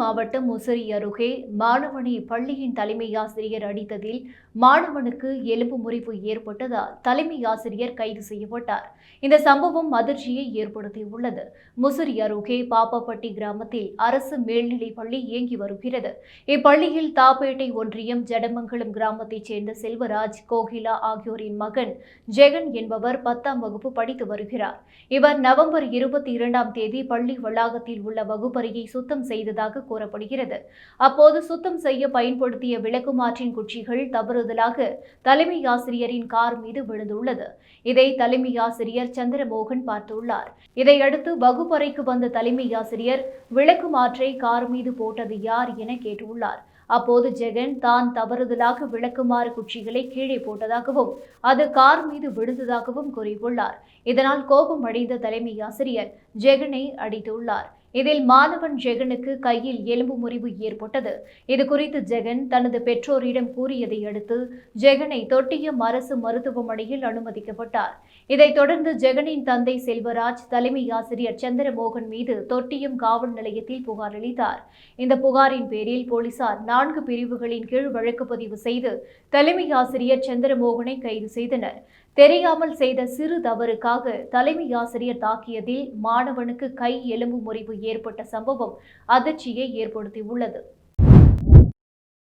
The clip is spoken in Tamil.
மாவட்டம் முசிறி அருகே மாணவனை பள்ளியின் தலைமை ஆசிரியர் அடித்ததில் மாணவனுக்கு எலும்பு முறிவு ஏற்பட்டதால் தலைமை ஆசிரியர் கைது செய்யப்பட்டார். இந்த சம்பவம் அதிர்ச்சியை ஏற்படுத்தியுள்ளது. முசிறி அருகே பாப்பப்பட்டி கிராமத்தில் அரசு மேல்நிலைப் பள்ளி இயங்கி வருகிறது. இப்பள்ளியில் தாப்பேட்டை ஒன்றியம் ஜடமங்கலம் கிராமத்தைச் சேர்ந்த செல்வராஜ் கோகிலா ஆகியோரின் மகன் ஜெகன் என்பவர் பத்தாம் வகுப்பு படித்து வருகிறார். இவர் நவம்பர் இருபத்தி இரண்டாம் தேதி பள்ளி வளாகத்தில் உள்ள வகுப்பறையை சுத்தம் செய்ததாக கூறப்படுகிறது. அப்போது சுத்தம் செய்ய பயன்படுத்திய விளக்குமாற்றின் குச்சிகள் தவறுதலாக தலைமை ஆசிரியரின் கார் மீது விழுந்துள்ளது. இதை தலைமை ஆசிரியர் சந்திரமோகன் பார்த்துள்ளார். இதையடுத்து வகுப்பறைக்கு வந்த தலைமை ஆசிரியர் விளக்குமாற்றை கார் மீது போட்டது யார் என கேட்டுள்ளார். அப்போது ஜெகன் தான் தவறுதலாக விளக்குமாறு குச்சிகளை கீழே போட்டதாகவும் அது கார் மீது விழுந்ததாகவும் கூறியுள்ளார். இதனால் கோபம் அடைந்த தலைமை ஆசிரியர் ஜெகனை அடித்துள்ளார். இதில் மாணவன் ஜெகனுக்கு கையில் எலும்பு முறிவு ஏற்பட்டது. இது குறித்து ஜெகன் தனது பெற்றோரிடம் கூறியதை அடுத்து ஜெகனை தொட்டியம் அரசு மருத்துவமனையில் அனுமதிக்கப்பட்டார். இதைத் தொடர்ந்து ஜெகனின் தந்தை செல்வராஜ் தலைமை ஆசிரியர் சந்திரமோகன் மீது தொட்டியம் காவல் நிலையத்தில் புகார் அளித்தார். இந்த புகாரின் பேரில் போலீசார் நான்கு பிரிவுகளின் கீழ் வழக்கு பதிவு செய்து தலைமை ஆசிரியர் சந்திரமோகனை கைது செய்தனர். தெரியாமல் செய்த சிறு தவறுக்காக தலைமை ஆசிரியர் தாக்கியதில் மாணவனுக்கு கை எலும்பு முறிவு ஏற்பட்ட சம்பவம் அதிர்ச்சியை ஏற்படுத்தியுள்ளது.